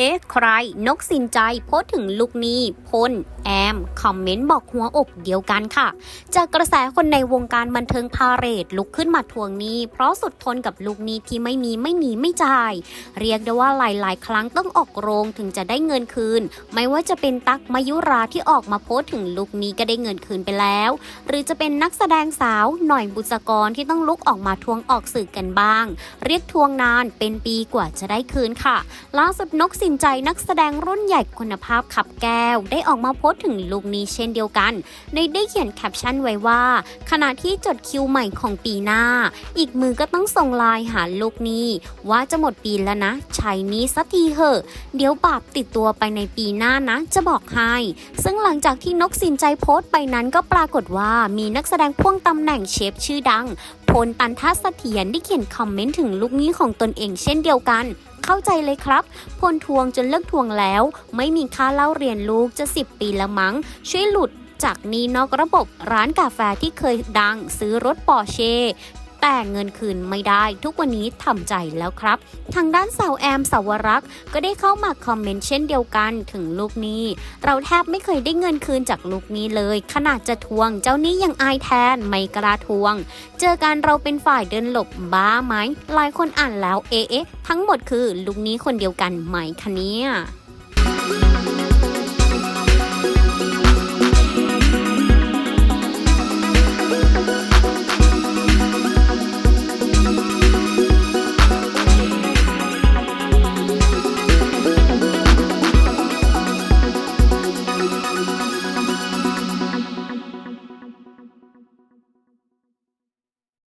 เอ๊ะใคร นกสินใจโพสถึงลูกนี้พลแอม คอมเมนต์บอกหัวอกเดียวกันค่ะ จากกระแสคนในวงการบันเทิงพาเรดลุกขึ้นมาทวงนี้ เพราะสุดทนกับลูกนี้ที่ไม่มีไม่หนีไม่จ่าย เรียกได้ว่าหลาย ๆ ครั้งต้องออกโรงถึงจะได้เงินคืน ไม่ว่าจะเป็นตั๊กมายุราที่ออกมาโพสถึงลูกนี้ก็ได้เงินคืนไปแล้ว หรือจะเป็นนักแสดงสาวหน่อยบุษกรที่ต้องลุกออกมาทวงออกสื่อกันบ้าง เรียกทวงนานเป็นปีกว่าจะได้คืนค่ะ ล่าสุดนกสินใจนักแสดงรุ่นใหญ่คุณภาพขับแก้ว ได้ออกมาโพสต์ถึงลูกนี้เช่นเดียวกันในได้เขียนแคปชั่นไว้ว่า ขณะที่จดคิวใหม่ของปีหน้า อีกมือก็ต้องส่งไลน์หาลูกนี้ ว่าจะหมดปีแล้วนะใช้นี้สักทีเหอะ เดี๋ยวบาปติดตัวไปในปีหน้านะ จะบอกให้ซึ่งหลังจากที่นกสินใจโพสต์ไปนั้นก็ปรากฏว่ามีนักแสดงพ่วงตำแหน่งเชฟชื่อดังพลตันทัศเสถียรได้เขียนคอมเมนต์ถึงลูกนี้ของตนเองเช่นเดียวกัน เข้าใจเลยครับ พลทวงจนเลิกทวงแล้ว ไม่มีค่าเล่าเรียนลูกจะ 10 ปีละมั้ง ช่วยหลุดจากนี้นอกระบบร้านกาแฟที่เคยดังซื้อรถปอร์เช่ แต่เงินคืนไม่ได้ทุกวันนี้ทำใจแล้วครับ ทางด้านสาวแอมสาวรักษ์ก็ได้เข้ามาคอมเมนต์เช่นเดียวกันถึงลูกนี้ เราแทบไม่เคยได้เงินคืนจากลูกนี้เลย ขนาดจะทวงเจ้านี้ยังอายแทนไม่กล้าทวง เจอกันเราเป็นฝ่ายเดินหลบบ้าไหมหลายคนอ่านแล้วเอ๊ะทั้งหมดคือลูกนี้คนเดียวกันไหมคะเนี่ย